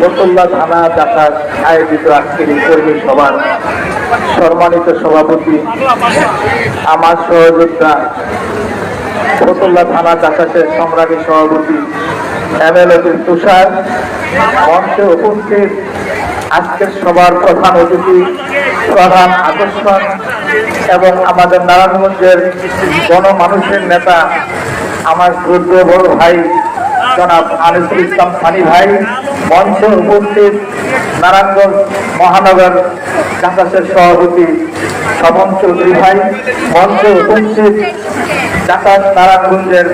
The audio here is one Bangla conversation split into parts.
ফতুল্লাহ থানা ডাকাত আয়োজিত আজকের এই কর্মী সভার সম্মানিত সভাপতি, আমার সহযোদ্ধা ফতুল্লাহ থানা ডাকাতের সংগ্রামী সভাপতি এমএলএ তুষার, মঞ্চে উপস্থিত আজকের সভার প্রধান অতিথি, প্রধান আকর্ষণ এবং আমাদের নারায়ণগঞ্জের গণমানুষের নেতা, আমার ক্ষুদ্র বড় ভাই জনাব আনিসুল ইসলাম সানি ভাই মঞ্চে উপস্থিত নারায়ণগঞ্জ মহানগর ডাকাতের সভাপতি সমন চৌধুরী ভাই, মঞ্চে উপস্থিত ডাকাত নারায়ণগঞ্জের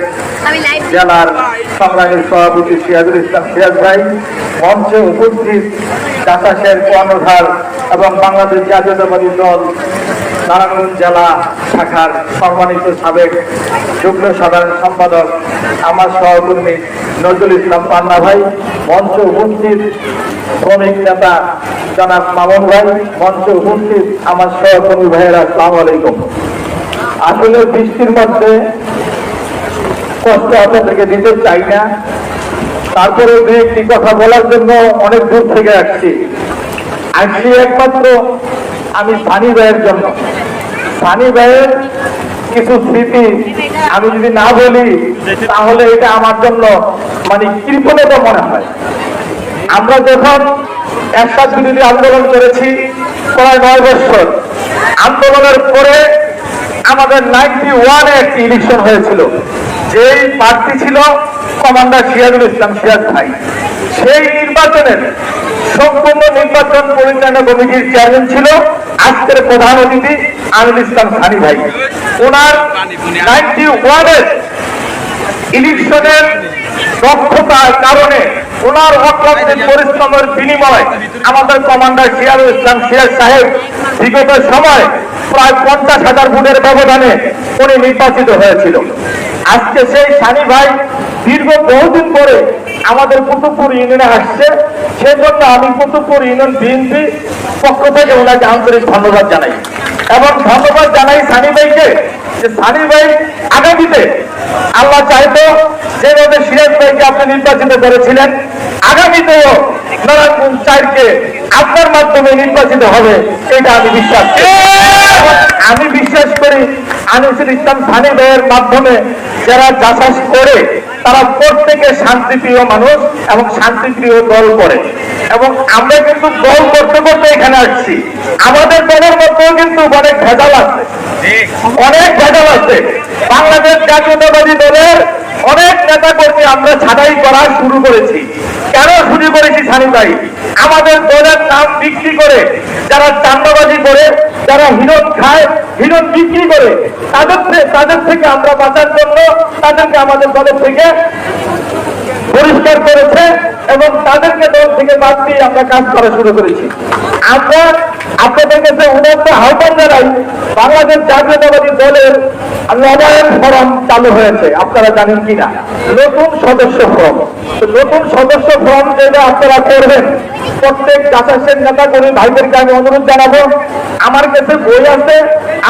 জেলার সংগ্রামের সভাপতি সিরাজুল ইসলাম সিরাজ ভাই, মঞ্চে উপস্থিত দাতাসের কর্ণধার এবং বাংলাদেশ জাতীয়তাবাদী দল নারায়ণগঞ্জ জেলা শাখার সম্মানিত সাবেক যুগ্ম সাধারণ সম্পাদক, আমার সহকর্মী নজরুল ইসলাম পান্না ভাই, মঞ্চ উপস্থিত শ্রমিক নেতা জনাব মামুন ভাই, মঞ্চ উপস্থিত আমার সহকর্মী ভাইয়েরা, আসসালামু আলাইকুম। আসলে বৃষ্টির মধ্যে কষ্ট আপনাদেরকে দিতে চাই না। তারপরে দু একটি কথা বলার জন্য অনেক দূর থেকে আসছি। আসছি একমাত্র আমি সানি ভাইয়ের জন্য। সানি ভাইয়ের কিছু স্মৃতি আমি যদি না বলি, তাহলে এটা আমার জন্য মানে কৃপণতা মনে হয়। আমরা যখন একটা বিরোধী আন্দোলন করেছি প্রায় নয় বছর, আন্দোলনের পরে আমাদের নাইনটি ওয়ানে একটি ইলেকশন হয়েছিল। যেই প্রার্থী ছিল কমান্ডার সিরাজুল ইসলাম সিরাজ ভাই, সেই নির্বাচনের সম্পূর্ণ নির্বাচন পরিচালনা কমিটির চেয়ারম্যান ছিল আজকের প্রধান অতিথি আমির ইসলাম সানি ভাই। ওনার নাইনটি ওয়ানের ইলেকশনের দক্ষতার কারণে ওনার অক্লান্ত পরিশ্রমের বিনিময় আমাদের কমান্ডার সিয়ারুল ইসলাম সিয়ার সাহেব বিগত সময় প্রায় পঞ্চাশ হাজার ভোটের ব্যবধানে উনি নির্বাচিত হয়েছিল। আজকে সেই সানি ভাই দীর্ঘ বহুদিন পরে আমাদের কুতুবপুর ইউনিয়নে আসছে। সেজন্য আমি কুতুবপুর ইউনিয়ন বিএনপি পক্ষ থেকে ওনাকে আন্তরিক ধন্যবাদ জানাই। এবং ধন্যবাদ জানাই সানি ভাইকে যে সানি ভাই আগামীতে আল্লাহ চাইতো যেভাবে সিরাজ ভাইকে আপনি নির্বাচিত করেছিলেন, আগামীতেও নারায়ণ চাইকে আপনার মাধ্যমে নির্বাচিত হবে, এটা আমি বিশ্বাস করি। আমি বিশ্বাস করি আনিসুল ইসলাম সানি ভাইয়ের মাধ্যমে যারা যাচাস করে তারা প্রত্যেকে শান্তিপ্রিয় মানুষ এবং শান্তিপ্রিয় দল করে। এবং আমরা কিন্তু দল করতে করতে এখানে আসছি। আমাদের দলের মধ্যেও কিন্তু অনেক ভেজাল আছে। অনেক ভেজাল আছে। বাংলাদেশ জাতীয়তাবাদী দলের অনেক নেতা কর্মী আমরা ছাটাই করা শুরু করেছি। কেন শুরু করেছি, সানি আমাদের দলের নাম বিক্রি করে, যারা চান্দাবাজি করে, যারা হিরণ খায়, হিরণ বিক্রি করে, তাদের তাদের থেকে আমরা বাঁচার জন্য তাদেরকে আমাদের দলের থেকে পরিষ্কার করেছে। এবং তাদেরকে দল থেকে বাদ দিয়ে আমরা কাজ করা শুরু করেছি। আমরা আপনাদের কাছে উন্নত আহ্বান জানাই, বাংলাদেশ জাতীয়তাবাদী দলের নবায়ন ফরম চালু হয়েছে। আপনারা জানেন কিনা? নতুন সদস্য ফর্ম। নতুন সদস্য ফর্ম যেটা আপনারা করবেন, প্রত্যেক চাষাসের নেতা কর্মী ভাইদেরকে আমি অনুরোধ জানাব, আমার কাছে বই আছে,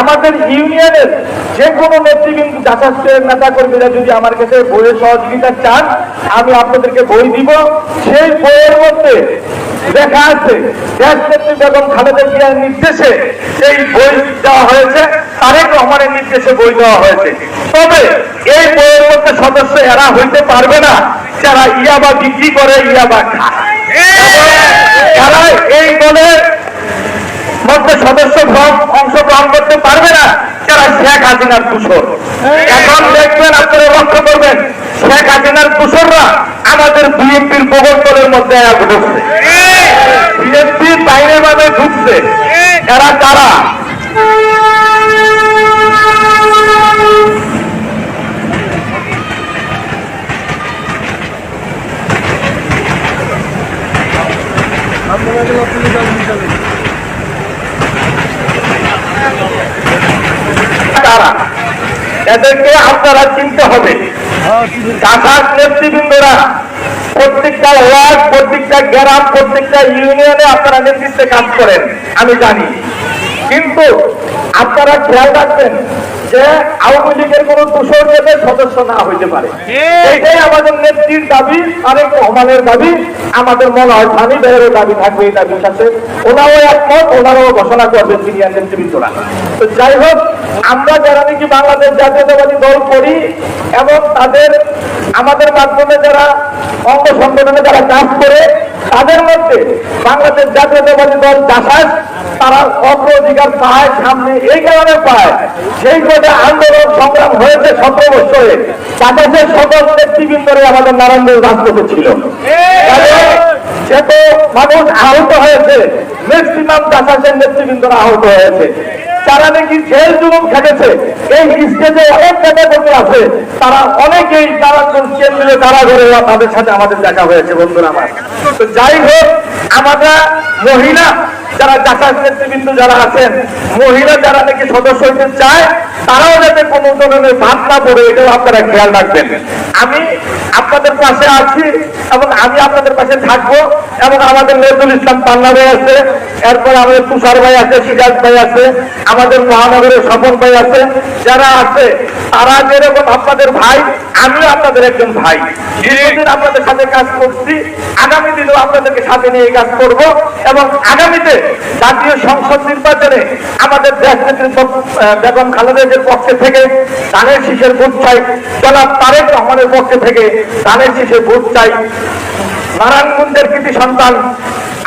আমাদের ইউনিয়নের যে কোনো নেতৃবৃন্দ চাষাসের নেতা কর্মীরা যদি আমার কাছে বইয়ের সহযোগিতা চান, আমি আপনাদেরকে বই দিব। সেই বইয়ের মধ্যে দেখা আছে বেগম খালেদা জিয়ার নির্দেশে সেই বই দেওয়া হয়েছে, তারেক রহমানের নির্দেশে বই দেওয়া হয়েছে। তবে এই বইয়ের মধ্যে সদস্য এরা হইতে পারবে না, যারা ইয়াবা বিক্রি করে, ইয়াবা খায়। এই দলের মধ্যে সদস্য অংশগ্রহণ করতে পারবে না, যারা শেখ হাসিনার দূষর এখন দেখবেন আপনারা লক্ষ্য করবেন শেখ হাসিনার দূষররা আমাদের বিএনপির প্রবর্তনের মধ্যে এক ঢুকছে। বিএনপির বাইরে ভাবে ঢুকছে। এরা কারা কারা? এদেরকে আপনারা চিনতে হবে। শাখার নেতৃবৃন্দরা প্রত্যেকটা ওয়ার্ড প্রত্যেকটা গ্রাম প্রত্যেকটা ইউনিয়নে আপনারা নেতৃত্বে কাজ করেন আমি জানি। কিন্তু আপনারা খেয়াল রাখবেন যে আওয়ামী লীগের কোন দূষণ নেতার সদস্য না হইতে পারে। এটাই আমাদের নেত্রীর দাবি আরেক রহমানের দাবি আমাদের মনে হয় স্বামী বেড়েরও দাবি থাকবে এই দাবির সাথে। ওনারও একমত ওনারাও ঘোষণা করবেন সিনিয়র নেতৃবৃন্দরা। তো যাই হোক আমরা যারা নাকি বাংলাদেশ জাতীয়তাবাদী দল করি এবং তাদের, আমাদের মাধ্যমে যারা অঙ্গ সংগঠনে যারা কাজ করে, তাদের মধ্যে বাংলাদেশ জাতীয়তাবাদী দল জাসাস তারা অগ্রাধিকার পায়, সামনে এই কারণে পায়। সেই কোটে আন্দোলন সংগ্রাম হয়েছে সতেরো বছরে। জাসাসের সকল নেতৃবৃন্দরে আমাদের নারায়ণগঞ্জ রাজপথে ছিল। সে তো মানুষ আহত হয়েছে ম্যাক্সিমাম জাসাসের নেতৃবৃন্দরা আহত হয়েছে। যারা নাকি জেল জুলুম খেটেছে। এই স্টেজে অনেক ক্যাটাগরি আছে। তারা অনেকেই তারা কেন্দ্রে কারাগারে তাদের সাথে আমাদের দেখা হয়েছে, বন্ধুরা আমার। তো যাই হোক, আমরা মহিলা যারা জাসাস নেতৃবৃন্দ যারা আছেন, মহিলা যারা নাকি সদস্য হইতে চায়, তারাও যাতে কোনো ধরনের ভাত না পড়ে, এটাও আপনারা খেয়াল রাখবেন। আমি আপনাদের পাশে আছি এবং আমি আপনাদের পাশে থাকব এবং আমাদের নজরুল ইসলাম পান্না ভাই আছে, এরপর আমাদের তুষার ভাই আছে, সিরাজ ভাই আছে, আমাদের মহানগরের স্বপন ভাই আছে, যারা আছে, তারা যেরকম আপনাদের ভাই, আমিও আপনাদের একজন ভাই। দীর্ঘদিন আপনাদের সাথে কাজ করছি, আগামী দিনেও আপনাদেরকে সাথে নিয়ে কাজ করব এবং আগামীতে জাতীয় সংসদ নির্বাচনে আমাদের দেশ নেত্রী আহ, বেগম খালেদাদের পক্ষে থেকে ধানের শীষের ভোট চাই। জনাব তারেক রহমানের পক্ষে থেকে ধানের শীষের ভোট চাই। নারায়ণগঞ্জের কৃতি সন্তান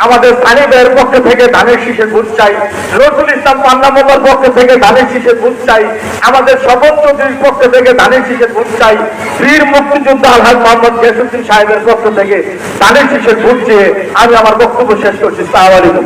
আমাদের সানিবের পক্ষ থেকে ধানের শীষের ভোট চাই, নজরুল ইসলাম পান্না মোল্লার পক্ষ থেকে ধানের শীষের ভোট চাই, আমাদের সমস্ত চৌধুরীর পক্ষ থেকে ধানের শীষের ভোট চাই, বীর মুক্তিযোদ্ধা আলহাজ মোহাম্মদ গেসুদ্দিন সাহেবের পক্ষ থেকে ধানের শীষের ভোট চেয়ে আমি আমার বক্তব্য শেষ করছি। আলাইকুম।